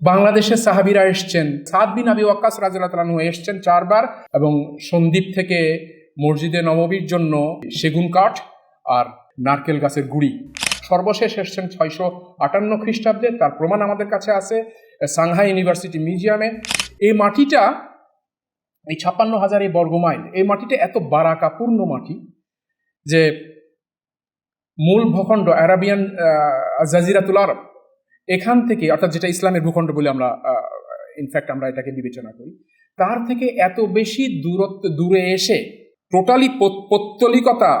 বাংলাদেশের সাহাবিরা এসছেন। সাদ বিন আবি ওয়াক্কাস রাজু এসছেন চারবার এবং সন্দ্বীপ থেকে মসজিদে নববীর জন্য সেগুন কাঠ আর নারকেল গাছের গুড়ি। সর্বশেষ এসছেন ছয়শো আটান্ন খ্রিস্টাব্দে, তার প্রমাণ আমাদের কাছে আছে, সাংহাই ইউনিভার্সিটি মিউজিয়ামে। এই মাটিটা, এই ছাপ্পান্ন হাজার এই বর্গমাইল, এই মাটিটা এত বারাকাপূর্ণ মাটি যে মূল ভূখণ্ড আরাবিয়ান জাজিরাতুল আরব। এখান থেকে, অর্থাৎ যেটা ইসলামের ভূখণ্ড বলে আমরা ইনফ্যাক্ট আমরা এটাকে বিবেচনা করি, তার থেকে এত বেশি দূরত্ব, দূরে এসে টোটালি পৌত্তলিকতা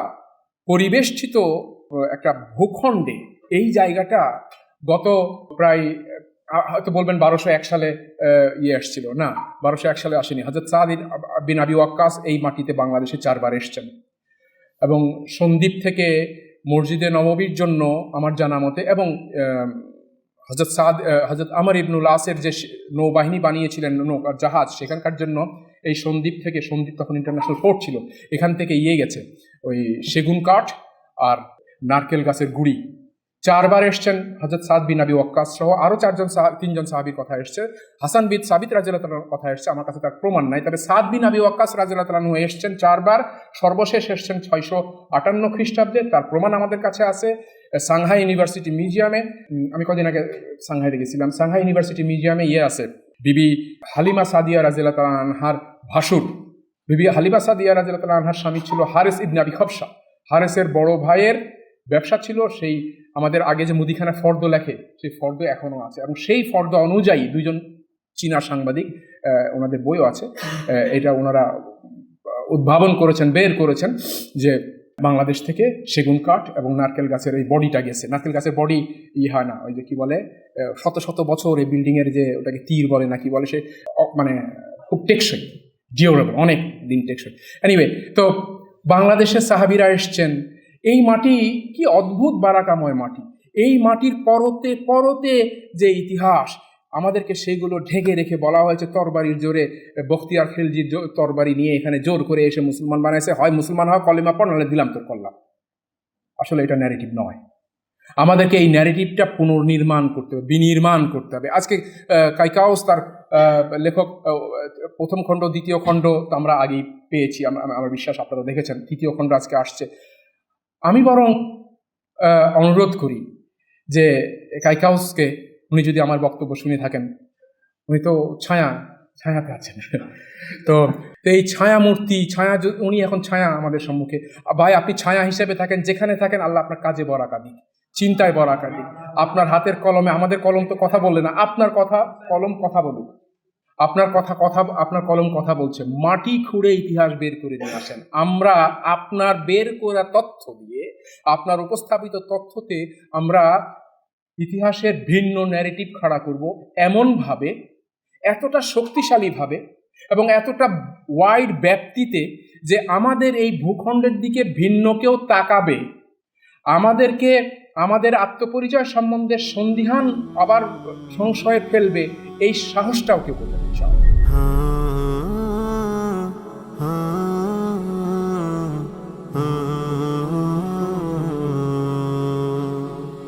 পরিবেষ্টিত একটা ভূখণ্ডে, এই জায়গাটা গত প্রায় হয়তো বলবেন বারোশো এক সালে ইয়ে আসছিল। না, বারোশো এক সালে আসেনি। হজরত সাদ বিন আবি ওয়াক্কাস এই মাটিতে বাংলাদেশে চারবার এসছেন। এবং সন্দ্বীপ থেকে মসজিদে নববীর জন্য, আমার জানা মতে, এবং হজরত সাদ হজরত আমর ইবনুল আসের যে নৌবাহিনী বানিয়েছিলেন নৌকার জাহাজ, সেখানকার জন্য এই সন্দ্বীপ থেকে সন্দ্বীপ তখন ইন্টারন্যাশনাল পোর্ট ছিল। এখান থেকে ইয়ে গেছে। ওই সেগুন কাঠ আর নারকেল গাছের গুড়ি। চারবার এসছেন হজরত সাদ বিন আবি ওয়াক্কাস সহ আরও চারজন তিনজন সাহাবির কথা এসছে। হাসান বিন সাবিত রাজুল্লাহ কথা এসছে, আমার কাছে তার প্রমাণ নাই। তবে সাদ বিন আবি ওয়াক্কাস রাজুল্লাহ এসছেন চারবার, সর্বশেষ এসছেন ছয়শো আটান্ন খ্রিস্টাব্দে। তার প্রমাণ আমাদের কাছে আছে। সাংহাই ইউনিভার্সিটি মিউজিয়ামে আমি কদিন আগে সাংহাইতে গেছিলাম। সাংহাই ইউনিভার্সিটি মিউজিয়ামে ইয়ে আছে, বিবি হালিমা সাদিয়া তালা আনহার ভাসুর। বিবি হালিমা সাদিয়া তালা আনহার স্বামী ছিল হারেস ইবনে আবি খবসা হারেসের বড় ভাইয়ের ব্যবসা ছিল, সেই আমাদের আগে যে মুদিখানা ফর্দ লেখে, সেই ফর্দ এখনও আছে। এবং সেই ফর্দ অনুযায়ী দুজন চীনা সাংবাদিক ওনাদের বইও আছে এটা ওনারা উদ্ভাবন করেছেন, বের করেছেন যে বাংলাদেশ থেকে সেগুন কাঠ এবং নারকেল গাছের এই বডিটা গেছে। নারকেল গাছের বডি ই হয় না, ওই যে কি বলে শত শত বছর এই বিল্ডিংয়ের যে ওটাকে তীর বলে না কি বলে, সে মানে খুব টেকসই ডিওরেবল অনেক দিন টেকসই। এনিওয়ে তো বাংলাদেশের সাহাবিরা এসছেন এই মাটি কি অদ্ভুত বারাকাময় মাটি। এই মাটির পরতে পরতে যে ইতিহাস, আমাদেরকে সেইগুলো ঢেকে রেখে বলা হয়েছে তরবারির জোরে, বখতিয়ার খিলজির তরবারি নিয়ে এখানে জোর করে এসে মুসলমান বানাইছে। হয় মুসলমান হয় কলেমা পড়, নাহলে দিলাম তোর কল্লা। আসলে এটা ন্যারেটিভ নয়। আমাদেরকে এই ন্যারেটিভটা পুনর্নির্মাণ করতে হবে, বিনির্মাণ করতে হবে। আজকে কাইকাউস তার লেখক প্রথম খণ্ড, দ্বিতীয় খণ্ড তো আমরা আগেই পেয়েছি, আম- আম- আমার বিশ্বাস আপনারা দেখেছেন, তৃতীয় খণ্ড আজকে আসছে। আমি বরং অনুরোধ করি যে কাইকাউসকে উনি যদি আমার বক্তব্য শুনে থাকেন, উনি তো ছায়া, ছায়াতে আছেন। তো এই ছায়া মূর্তি, ছায়া উনি এখন ছায়া আমাদের সম্মুখে। ভাই, আপনি ছায়া হিসেবে থাকেন, যেখানে থাকেন, আল্লাহ আপনার কাজে বরাকা দিক চিন্তায় বরাকা দিক আপনার হাতের কলমে, আমাদের কলম তো কথা বললে না, আপনার কথা, কলম কথা বলুক। আপনার কথা কথা, আপনার কলম কথা বলছে। মাটি খুঁড়ে ইতিহাস বের করে নিয়ে আসেন। আমরা আপনার বের করা তথ্য দিয়ে, আপনার উপস্থাপিত তথ্যতে আমরা ইতিহাসের ভিন্ন ন্যারেটিভ খাড়া করব এমনভাবে, এতটা শক্তিশালীভাবে এবং এতটা ওয়াইড ব্যাপ্তিতে যে আমাদের এই ভূখণ্ডের দিকে ভিন্ন কেউ তাকাবে। আমাদেরকে আমাদের আত্মপরিচয় সম্বন্ধে সন্দিহান আবার সংশয়ে ফেলবে এই সাহসটাও কেউ করতে চায়